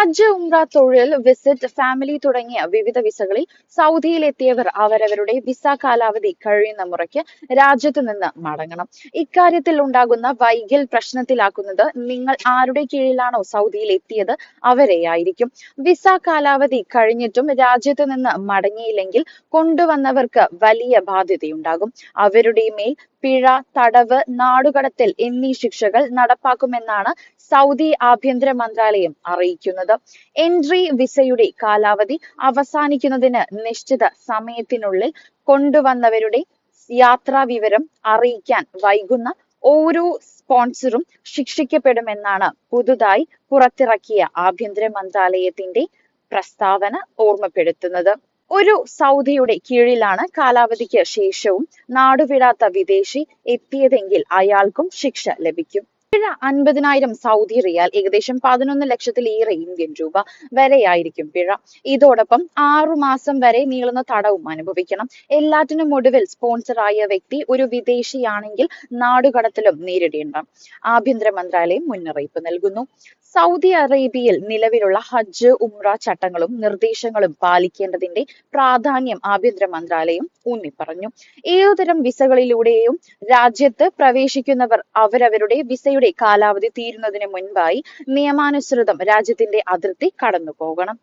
ഹജ്ജ് ഉംറ തൊഴിൽ visit family തുടങ്ങിയ വിവിധ വിസകളിൽ സൗദിയിലെത്തിയവർ അവരവരുടെ വിസ കാലാവധി കഴിയുന്ന മുറയ്ക്ക് രാജ്യത്ത് നിന്ന് മടങ്ങണം. ഇക്കാര്യത്തിൽ ഉണ്ടാകുന്ന വൈകൽ പ്രശ്നത്തിലാക്കുന്നത് നിങ്ങൾ ആരുടെ കീഴിലാണോ സൗദിയിൽ എത്തിയത് അവരെയായിരിക്കും. വിസ കാലാവധി കഴിഞ്ഞിട്ടും രാജ്യത്ത് നിന്ന് മടങ്ങിയില്ലെങ്കിൽ കൊണ്ടുവന്നവർക്ക് വലിയ ബാധ്യതയുണ്ടാകും. അവരുടെ മേൽ പിഴ തടവ് നാടുകടത്തൽ എന്നീ ശിക്ഷകൾ നടപ്പാക്കുമെന്നാണ് സൗദി ആഭ്യന്തര മന്ത്രാലയം അറിയിക്കുന്നത്. എൻട്രി വിസയുടെ കാലാവധി അവസാനിക്കുന്നതിന് നിശ്ചിത സമയത്തിനുള്ളിൽ കൊണ്ടുവന്നവരുടെ യാത്രാ വിവരം അറിയിക്കാൻ വൈകുന്ന ഓരോ സ്പോൺസറും ശിക്ഷിക്കപ്പെടുമെന്നാണ് പുതുതായി പുറത്തിറക്കിയ ആഭ്യന്തര മന്ത്രാലയത്തിന്റെ പ്രസ്താവന ഓർമ്മപ്പെടുത്തുന്നത്. ഒരു സൗദിയുടെ കീഴിലാണ് കാലാവധിക്ക് ശേഷവും നാടുവിടാത്ത വിദേശി എത്തിയതെങ്കിൽ അയാൾക്കും ശിക്ഷ ലഭിക്കും. പിഴ അൻപതിനായിരം സൗദി റിയാൽ ഏകദേശം പതിനൊന്ന് ലക്ഷത്തിലേറെ ഇന്ത്യൻ രൂപ വരെയായിരിക്കും പിഴ. ഇതോടൊപ്പം ആറു മാസം വരെ നീളുന്ന തടവും അനുഭവിക്കണം. എല്ലാറ്റിനും ഒടുവിൽ സ്പോൺസറായ വ്യക്തി ഒരു വിദേശിയാണെങ്കിൽ നാടുകടത്തലും നേരിടേണ്ട. ആഭ്യന്തര മന്ത്രാലയം മുന്നറിയിപ്പ് നൽകുന്നു. സൗദി അറേബ്യയിൽ നിലവിലുള്ള ഹജ്ജ് ഉംറ ചട്ടങ്ങളും നിർദ്ദേശങ്ങളും പാലിക്കേണ്ടതിന്റെ പ്രാധാന്യം ആഭ്യന്തര മന്ത്രാലയം ഊന്നിപ്പറഞ്ഞു. ഏതുതരം വിസകളിലൂടെയും രാജ്യത്ത് പ്രവേശിക്കുന്നവർ അവരവരുടെ വിസയുടെ കാലാവധി തീരുന്നതിന് മുൻപായി നിയമാനുസൃതം രാജ്യത്തിന്റെ അതിർത്തി കടന്നു പോകണം